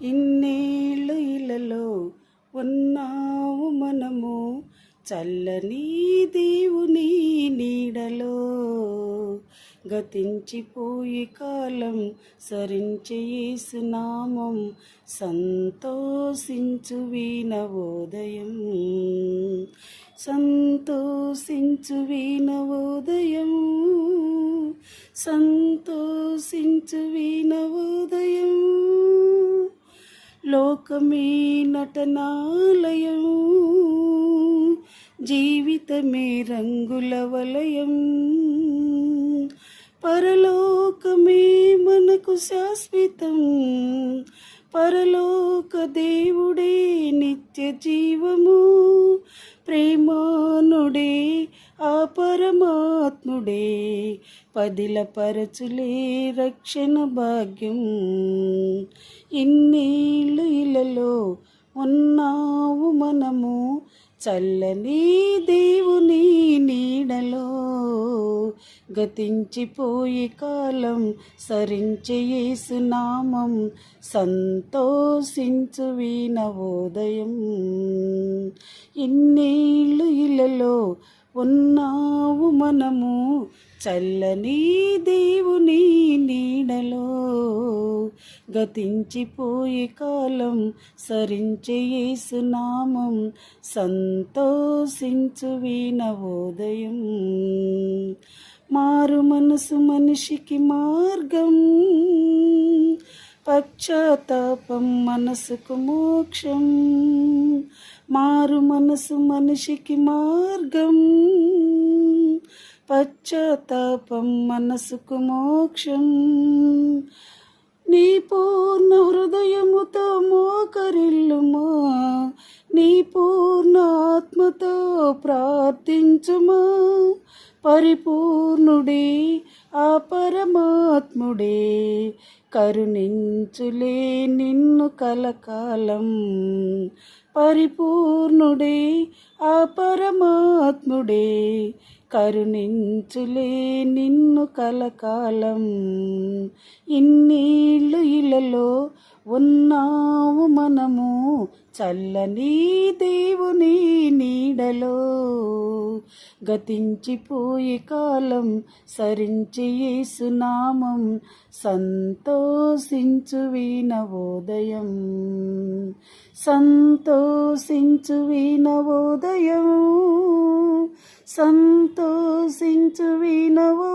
ఇన్నేళ్ళు ఇలలో ఉన్నావు మనము చల్లని దేవుని నీడలో. గతించిపోయి కాలం సరించి నామం సంతోషించు వీణవోదయం సంతోషించు వీణవోదయం సంతోషించు వీణవోదయం లోకమే నటనాలయం జీవితమే రంగుల వలయం. పరలోకమే మనకు శాశ్వతం పరలోక దేవుడే నిత్య జీవము. ప్రేమానుడే ఆ పదిల పరచులే రక్షణ భాగ్యం. ఇన్నేళ్ళు ఇలలో ఉన్నావు మనము చల్లని దేవుని నీడలో. గతించిపోయి కాలం సరించి నామం సంతోషించు వీణవోదయం ఇన్నేళ్ళు ఇలలో ఉన్నావు మనము చల్లని దేవుని నీడలో. గతించిపోయి కాలం సరించి సంతోషించు వీణవోదయం మారు మనసు మనిషికి మార్గం. పశ్చాత్తాపం మనసుకు మోక్షం మారు మనసు మనిషికి మార్గం. పశ్చాత్తాపం మనసుకు మోక్షం నీ పూర్ణ హృదయముతో మోకరిల్లుమా. నీ పూర్ణ ఆత్మతో ప్రార్థించుమా. పరిపూర్ణుడే ఆ పరమాత్ముడే కరుణించులే నిన్ను కలకాలం. పరిపూర్ణుడే ఆ పరమాత్ముడే కరుణించులే నిన్ను కలకాలం. ఇన్నీళ్ళు ఇలలో ఉన్నావు మనము. చల్లని దేవుని నీడలో గతించిపోయి కాలం సరించి సునామం సంతోషించు వీణవోదయం సంతోషించు వీణవోదయం సంతోషించు వీణవోదయం